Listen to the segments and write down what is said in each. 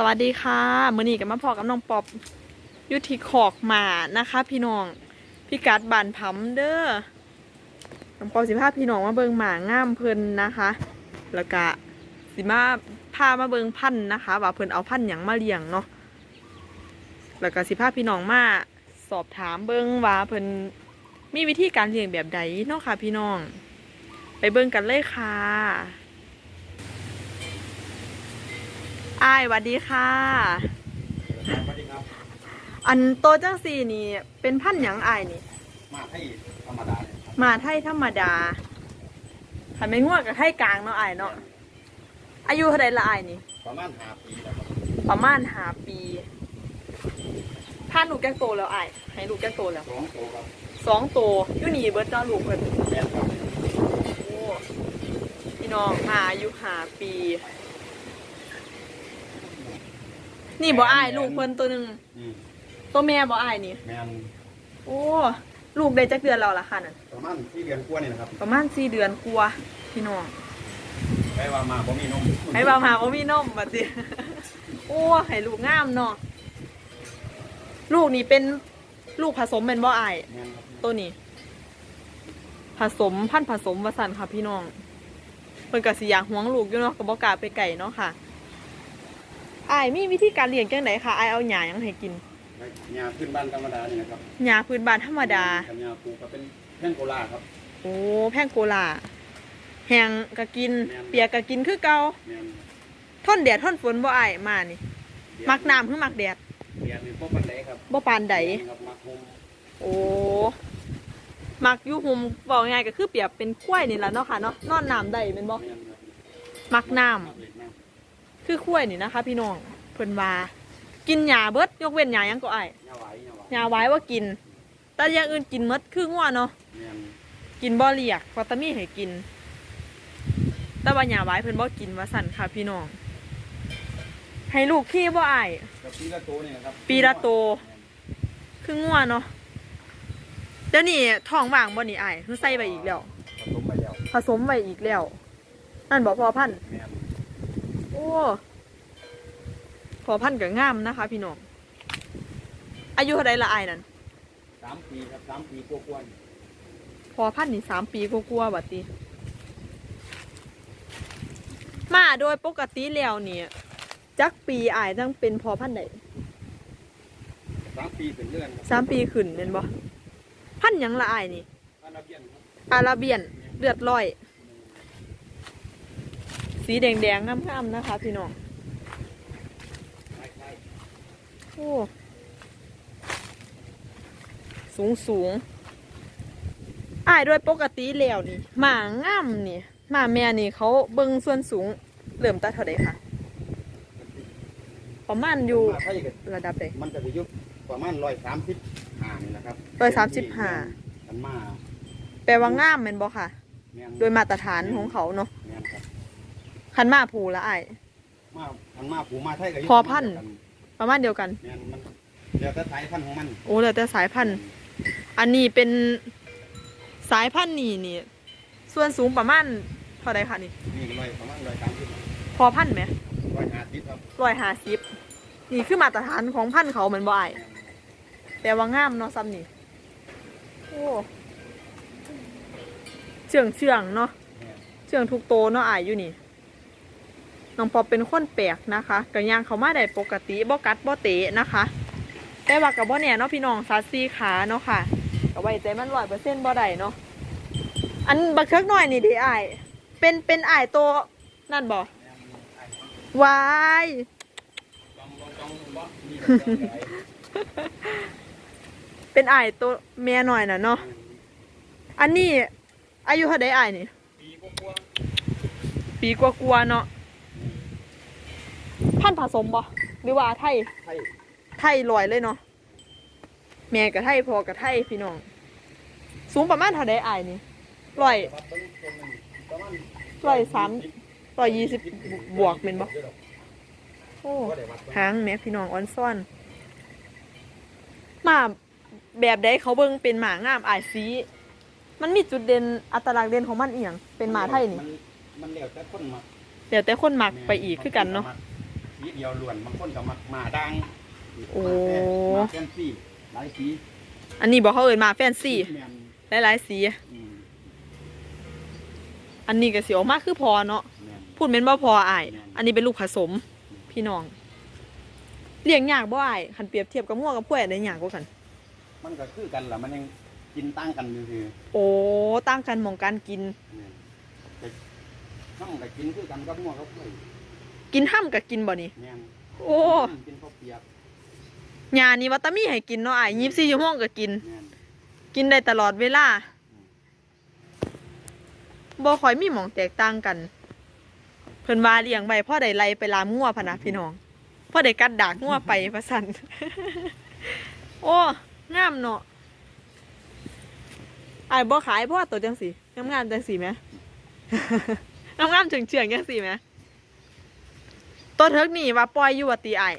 สวัสดีค่ะมือนี้กับมาพอกับน้องป๊อบยุทีขอกหมานะคะ พี่น้องพี่กัดบานผำเด้อน้องป๊อบสิพาพี่น้องมาเบิงหมาง่ามเพิ่นนะคะ แล้วก็สิมาพามาเบิงพันธ์นะคะ ว่าเพิ่นเอาพันธุ์หยังมาเลี้ยงเนาะแล้วก็สิพาพี่น้องมาสอบถามเบิงว่าเพิ่นมีวิธีการเลี้ยงแบบใดเนาะค่ะ พี่น้อง ไปเบิงกันเลยค่ะ อ้ายหวัดดีค่ะ สวัสดีครับ อันโตจังสี่นี่ เป็นพันธุ์หยังอายนี่ มาให้ธรรมดาเนี่ยครับมาไทยธรรมดาถ้าไม่ง่วงกับไทยกลางเนาะอายเนาะ อายุเท่าไรละอายนี่ ประมาณห้าปีแล้วครับประมาณหาปีพาลูกแก้โตแล้วอายให้ลูกแก้โตแล้ว สองโตครับสองโตอยู่นี่เบิร์ดเนาะลูกเพิ่นแม่นครับโอ้พี่น้องมาอายุหาปี นี่บ่อายลูกเพิ่นตัวหนึ่งอืมตัวแม่บ่อายนี่ แม่นโอ้ลูกได้จักเดือนแล้วล่ะค่ะนั่นประมาณที่เดือนกว่านี่นะครับประมาณสี่เดือนกลัวาพี่น้องไปว่ามาบ่มีนมให้บ่าวมาว่ามีนมบัดสิโอ้ให้ลูกงามเนาะลูกนี่เป็นลูกผสมเป็นบ่อาย แม่นครับตัวนี้ ผสมพันธุ์ผสมวสันค่ะพี่น้องเพิ่นก็สิอยากหวงลูกอยู่เนาะก็บ่กล้าไปไก่เนาะค่ะ อายมีวิธีการเลี้ยงจังไดค่ะอายเอาหญ้าหยังให้กินยาพื้นบ้านธรรมดานี่นะครับหญ้าพื้นบ้านธรรมดากับยาปูก็เป็นแพงโกลาครับ โอ้แพงโกลาแหงก็กิน แม่น เปียกก็กินคือเก่าแม่นทนแดดทนฝนบ่อายมานี่มักน้ำคือมักแดดเรียนนี่พวกปันไดครับบ่ปานใดครับมักฮมโอ้มักอยู่หุมบอกง่ายก็คือเปรียบเป็นข้วยนี่แหละเนาะค่ะเนาะนอนน้ำได้เป็นบ่แม่นครับมักน้มักเล็กน้ำ คือข้วยนี่นะคะ พี่น้องเพิ่นว่ากินหญ้าเบิดยกเว้นหญ้าหยังก็อ้ายำยาไหวายาไหวหญ้าไว้ว่ากิน แต่อย่างอื่นกินหมดคืองัวเนาะแม่นกินบ่เลียกเพราะตามีให้กิน แต่ว่าหญ้าไว้เพิ่นบ่กินว่าสั่นค่ะ พี่น้อง ให้ลูกขี้บ่อ้าย กับปีละโตนี่นะครับปีละโต คืองัวเนาะเดี๋ยวนี้ท้องว่างบ่นี่อ้ายคือใส่ไปอีกแล้วผสมไปแล้วผสมไว้อีกแล้ว นั่นบอกพอพันธุ์แม่นโอ้พอพันธุ์ก็งามนะคะ พี่น้อง อายุเท่าไรละอายนั่นสามปีครับสามปีกว่าๆนี่พอพันธุ์นี่สามปีกลัวาๆบัดตีมาโดยปกติแล้วเนี่ยจักปีอายจังเป็นพอพันธุ์ใดสามปีเป็นเดือนครับสามปีขึ้นเป็นบ่พันธุ์หยังละอายนี่อาราเบียนครับอาราเบียนเลือดลอย สีแดงๆงามๆนะคะ พี่น้องคล้ายโอ้สูงสูงอายด้วยปกติแล้วนี่หมางามนี่หมาแม่นี่เขาเบิ่งส่วนสูงเริ่มตัดเท่าใดค่ะ ประมาณอยู่มาไทยก็ระดับใดมันจะไปอยุบประมาณร้อยสามสิบห้านี่แหละครับ135มันมาแปลว่างามแม่นบ่ค่ะแม่นโดยมาตรฐานของเขาเนาะแม่น ครับคันมาผูละอาย มาทางมาผูมาไทยก็ยู่พอพันธุ์ประมาณเดียวกัน แม่นมันเดี๋ยวแต่สายพันธุ์ของมัน โอ้แล้วแต่สายพันธุ์ อันนี้เป็นสายพันธุ์นี่นี่ ส่วนสูงประมาณเท่าใดคะนี่ นี่ร้อยประมาณร้อยสามสิบพอพันธุ์ไหมร้อยห้าสิบครับร้อยห้าสิบนี่คือมาตรฐานของพันธุ์เขาเหมือนบ่อาย แต่ว่างามเนาะซ้ำนี่ โอ้เชื่องเชื่องเนาะแม่นเชื่องทุกโตเนาะอายอยู่นี่ น้องปอเป็นคนแปลกนะคะกระยางเขามาได้ปกติบ่กัดบ่เตะนะคะ แต่ว่ากับบ่แน่เนาะพี่น้องซัดซีขาเนาะค่ะก็ไว้ใจมันร้อยเปอร์เซ็นต์บ่ได้เนาะอันบักเทิกหน่อยนี่ดิอายเป็นเป็นอายโตวนั่นบ่ไอ้วายเป็นอายตัวเมียหน่อยน่ะเนาะอันนี้อายุเท่าไดอายนี่ปีกว่าปีกว่าๆเนาะ พันธุ์ผสมบ่หรือว่าไทยๆไทยไทยลอยเลยเนาะแม่กับไทยพอกับไทยพี่น้อง สูงประมาณเท่าไดอายนี่ร้อยครับเบิ่งตรงนั้นประมาณร้อยสามร้อยยี่สิบบวกเป็นบ่โอ้บ่ได้วัดเบิ่งหางแม่พี่น้องออนซ่อนหมาแบบใดเขาเบิ่งเป็นหมางามอายสีมันมีจุดเด่นอัตลักษณ์เด่นของมันเอียงเป็นหมาไทยนี่มันมันแล้วแต่คนมักเดี๋ยวแต่คนหมักไปอีกคือกันเนาะบ สีเดียวล้วนบางคนก็มักมาดังโอ้ มาแฟนซีหลายสีอันนี้บอกเขาเอ่ยมาแฟนซีแม่นหลายๆสี อืมอันนี้ก็สีออกมาคือพอเนาะ แม่น พูดเป็นว่าพออายแม่น อันนี้เป็นลูกผสม พี่น้อง เลี้ยงยากบ่อายคันเปรียบเทียบกับงัวกับกล้วยได้ยากกว่ากัน มันก็คือกันล่ะมันยังกินตั้งกันอยู่คือโอ้ตั้งกันหมองการกินแม่นแต่น้องก็กินคือกันกับงัวกับกล้วย กินห้ำกับกินบ่นี่ แม่นโอ้กินข้าวเปียกยานี่วัตามีให้กินเนาะอายยิบซี่ชั่วโมงก็กิน แม่นกินได้ตลอดเวลาบ่ค่อยมีหมองแตกต่างกัน เพิ่นว่าเลี้ยงไว้พ่อได้ไล่ไปลามงัวพะนะพี่น้องพ่อได้กัดดากงัวไปพะสัน โอ้งามเนาะอายบ่ขายเพราะว่าตัวจังสีงามๆจังสีไหม งามๆเฉียงๆจังสีไหม ตัวเทิกนี่ว่าปล่อยอยู่ว่าตีไอาย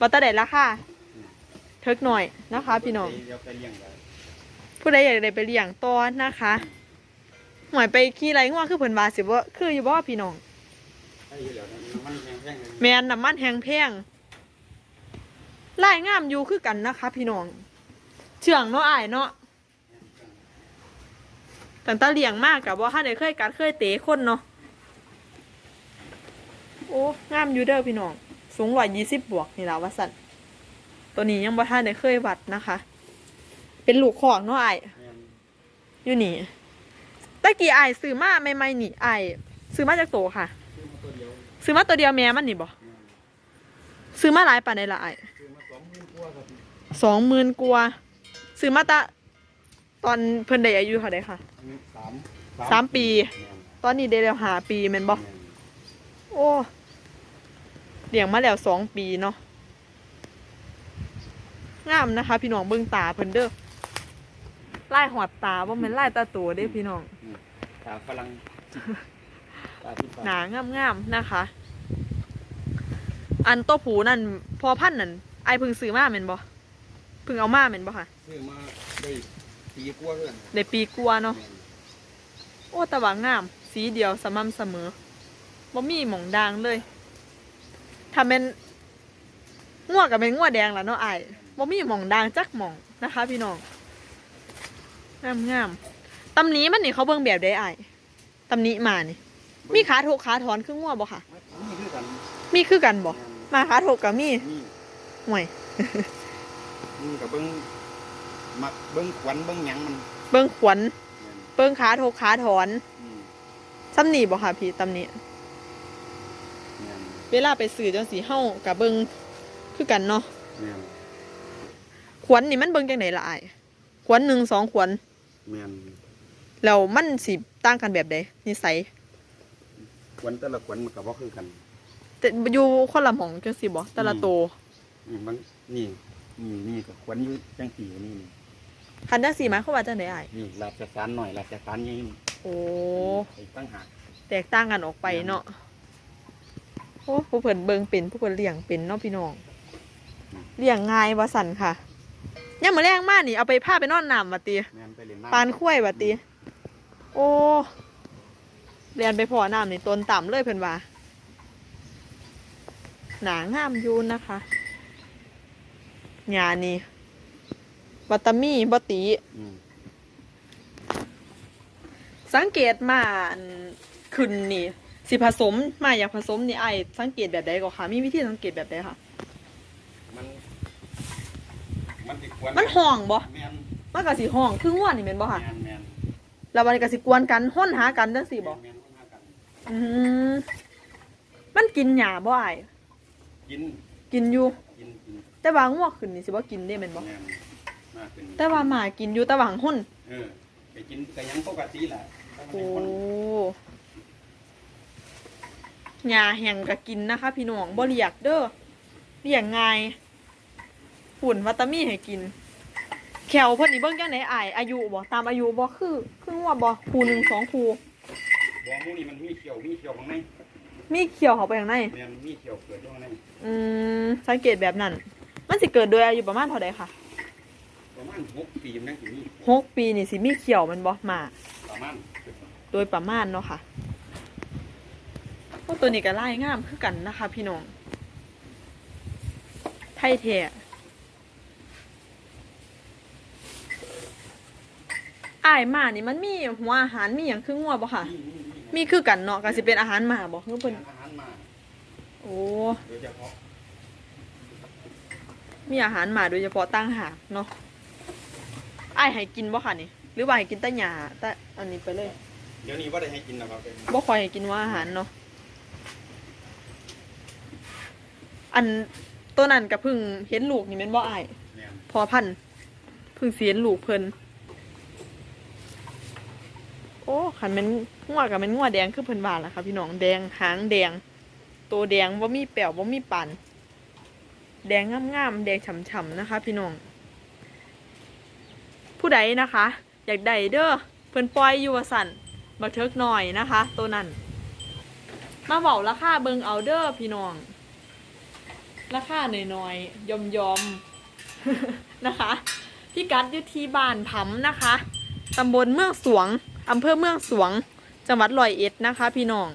บ่ตาได้ราคาเทิกหน่อยนะคะ พี่น้องเดี๋ยวไปเลี้ยงกันผู้ใดอยากได้ไปเลี้ยงต่อนะคะหมายไปขี่ไรง่วงคือเพิ่นว่าสิบ่คืออยู่บ่พี่น้องใช่อยู่แล้วนะมันแห้งๆเลยแมนน้ำมันแห้งแพงลายงามอยู่คือกันนะคะ พี่น้อง เชื่องเนาะอ้ายเนาะตั้งแต่เลี้ยงมากกับว่าถ้าได้เคยกัดเคยเตะคนเนาะ โอ้งามอยู่เด้อพี่น้อง สูงร้อยยี่สิบบวกนี่แหละว่าสันตัวนี้ยังบ่ท่านได้เคยวัดนะคะ เป็นลูกของเนาะอ้ายแม่นอยู่นี่ตะกี้ไอายซื้อมาใหม่ๆนี่ไอายซื้อมาจากโตค่ะ ซื้อมาตัวเดียวซื้อมาตัวเดียวแม่มันนี่บ่แม่นซื้อมาหลายปานใดละไอายซื้อมาสองหมื่นกว่าครับสองหมื่นกว่าซื้อมาตะตอนเพิ่นได้อายุเท่าไดค่ะอันนี้สามสามปีแม่นตอนนี้ได้แล้วหาปีแม่นบ่แม่นโอ้ เลี้ยงมาแล้วสองปีเนาะงามนะคะ พี่น้องเบิ่งตาเพิ่นเด้อลายหอดตาบ่แม่นลายตาโตเด้พี่น้องตาฝรั่งตาที่ฟ้าหนางามๆนะคะ อันตัวผูนั่นพอพันธุ์นั่นไอายเพึ่งซื้อมาเหม็นบ่เพึ่งเอามาเหม็นบ่ค่ะซื้อมาได้ปีกว่าเพื่อนในปีกลัวาเนาะแม่นโอ้แต่ว่างาม สีเดียวสม่ำเสมอบ่มีหมองด่างเลย ถ้าเป็นง่วกับเป็นง่วแดงล่ะเนาะไอายบ่มีหมองด่างจักหมองนะคะ พี่น้องงามงามๆตำหนี้มันนี่เขาเบิ่งแบบได้ไอายตำหนี้มานี่ มีขาโถกขาถอนคือง่วบ่ค่ะนี่คือกันมีคือกันบ่แม่นมาขาโถกกับมีนี่ห่วยนี่กับเบิ้งมักเบิ้งขวัญเบิ้งหยังมันเบิ่งขวัญแม่นเบิ่งขาโถกขาถอนอืมซ้ำนี่บ่ค่ะพี่ตำนี้แม่น เวลาไปสื่อจังสีเฮากับเบิ่งคือกันเนาะแม่นขวัญนี่มันเบิ่งจังไดล่ะอ้ายขวัญหนึ่งสองขวัญแม่นแล้วมันสิต่างกันแบบใดนิสัยขวัญแต่ละขวัญมันก็บ่คือกัน แต่อยู่คนละหม่องจังซี่บ่แต่ละโตวอืมบางนี่นี่นี่ก็ขวัญอยู่จังสี่นี่นี่คันจังซี่หมายความว่าจังไดอ้ายนี่ราชการหน่อยราชการใหญ่นี่โอ้ไอ้ตั้งหากแตกต่างกันออกไปเนาะ โอ้ผู้เพิ่นเบิ่งเป็นผู้เพิ่นเลี้ยงเป็นเนาะพี่น้องเลี้ยงง่ายว่าสั่นค่ะยามมื้อแรงมานี่เอาไปพาไปนอนน้ำว่าติแม่นไปเล่นน้ำปานคุ้ยบัดตีโอ้เรียนไปพอน้ำนี่ต้นต่ำเลยเพิ่นว่าหนางามอยูนนะคะหญ้านี่บัตตามีบตีอืมสังเกตมาอันขึ้นนี่ สิผสมมาอยากผสมนี่ไอายสังเกตแบบใดก็ค่ะ มีวิธีสังเกตแบบใดค่ะ มัน มันสิขวัญมันห้องบ่แม่นมันก็สิห้องคือง่วนนี่แม่นบ่ค่ะแม่นแม่นแล้วมันก็สิกวนกันห้นหากันจังซี่บ่แม่นคนหากันอืมมันกินหญ้าบ่ไอายกินกินอยู่ กินกินแต่ว่าง่วงขึ้นนี่สิบ่กินได้แม่นบ่แม่นมากขึ้นแต่ว่าหมากินอยู่แต่ว่าหังหุ่นเออไปกินก็ยังปกติแหละถ้ามันโอ้เป็นคน หญ้าแห้งก็กินนะคะ พี่น้องบ่เรียกเด้อเลี้ยงง่ายฝุ่นวัตามีให้กิน แขวเพิ่นนี่เบิ่งจังได๋อายอายุบ่ตามอายุบ่คือคืองัวบ่คู่หนึ่งสองคู่บองมูนี่มันมีเขียว มีเขียวข้างในมีเขียวเข้าไปข้างในแม่นมีเขียวเกิดอยู่ข้างในอืมสังเกตแบบนั้น มันสิเกิดโดยอายุประมาณเท่าใดค่ะประมาณหกปีมันยังสิมีหกปีนี่สิมีเขียวแมันบ่หมาประมาณโดยประมาณเนาะค่ะ โอ้ตัวนี้ก็ไล่งามคือกันนะคะ พี่น้อง ไทยแท้อ้ายหมานี่มันมีหัวอาหารมีอย่างคืองัวบ่ค่ะนี่นี่นี่มีคือกันเนาะก็สิเป็นอาหารหมาบ่คือเพิ่นอาหารมาโอ้โดยเฉพาะมีอาหารหมาโดยเฉพาะตั้งหากเนาะอ้ายให้กินบ่ค่ะนี่ หรือว่าให้กินแต่หญ้าแต่อันนี้ไปเลย เดี๋ยวนี้ว่าได้ให้กินนะครับบ่ค่อยให้กินว่าอาหารเนาะ อันตัวนั้นก็เพิ่งเห็นลูกนี่แม่นบ่อ้ายเนี่ยพอพันธุ์เพิ่งสิเห็นลูกเพิ่นโอ้คันแม่นงัวก็แม่นงัวแดงคือเพิ่นว่าล่ะค่ะพี่น้องแดงหางแดง ตัวแดงบ่มีแป้วบ่มีปานแดงงามๆแดงฉ่ำๆนะคะ พี่น้อง ผู้ใดนะคะ อยากได้เด้อเพิ่นปล่อยอยู่ว่าสั่นบักเทิกหน่อยนะคะ ตัวนั้น มาเว้าราคาเบิงเอาเด้อพี่น้อง ราคาหน่อยๆยอมๆนะคะพี่กัดอยู่ที่บ้านผำนะคะตำบลเมืองสวงอำเภอเมืองสวง จังหวัดร้อยเอ็ดนะคะ พี่น้อง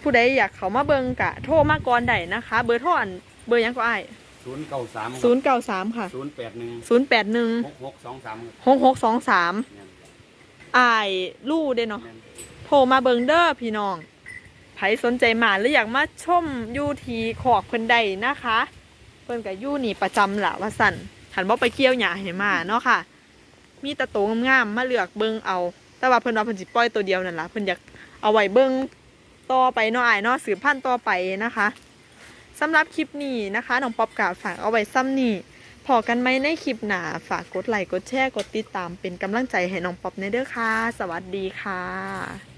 ผู้ใดอยากเขามาเบิงกะ โทรมาก่อนได้นะคะ เบอร์โทรอันเบอร์หยังก็อ้ายศูนย์เก้าสามศูนย์เก้าสามค่ะศูนย์แปดหนึ่งศูนย์แปดหนึ่งหกหกสองสามหกหกสองสามเนี่ยอ้ายลู่เด้เนาะเนี่ยโทรมาเบิงเด้อพี่น้อง ไผสนใจมาหรืออยากมาชมยูทีขอกเพิ่นใดนะคะ เพิ่นกับยูนี่ประจำละว่าสั่นหันบ่ไปเกี่ยวหญ้าให้มาเนาะค่ะ มีตะโตงงามมาเลือกเบิงเอา แต่ว่าเพิ่นว่าเพิ่นสิปล่อยตัวเดียวนั่นล่ะเพิ่นอยากเอาไว้เบิงต่อไปเนาะอ้ายเนาะสืบพันธุ์ต่อไปนะคะสำหรับคลิปนี้นะคะน้องป๊อบกาฝากเอาไว้ซ้ำนี่พอกันไหมในคลิปหนาฝากกดไลค์กดแชร์กดติดตามเป็นกำลังใจให้น้องป๊อบในเด้อค่ะ สวัสดีค่ะ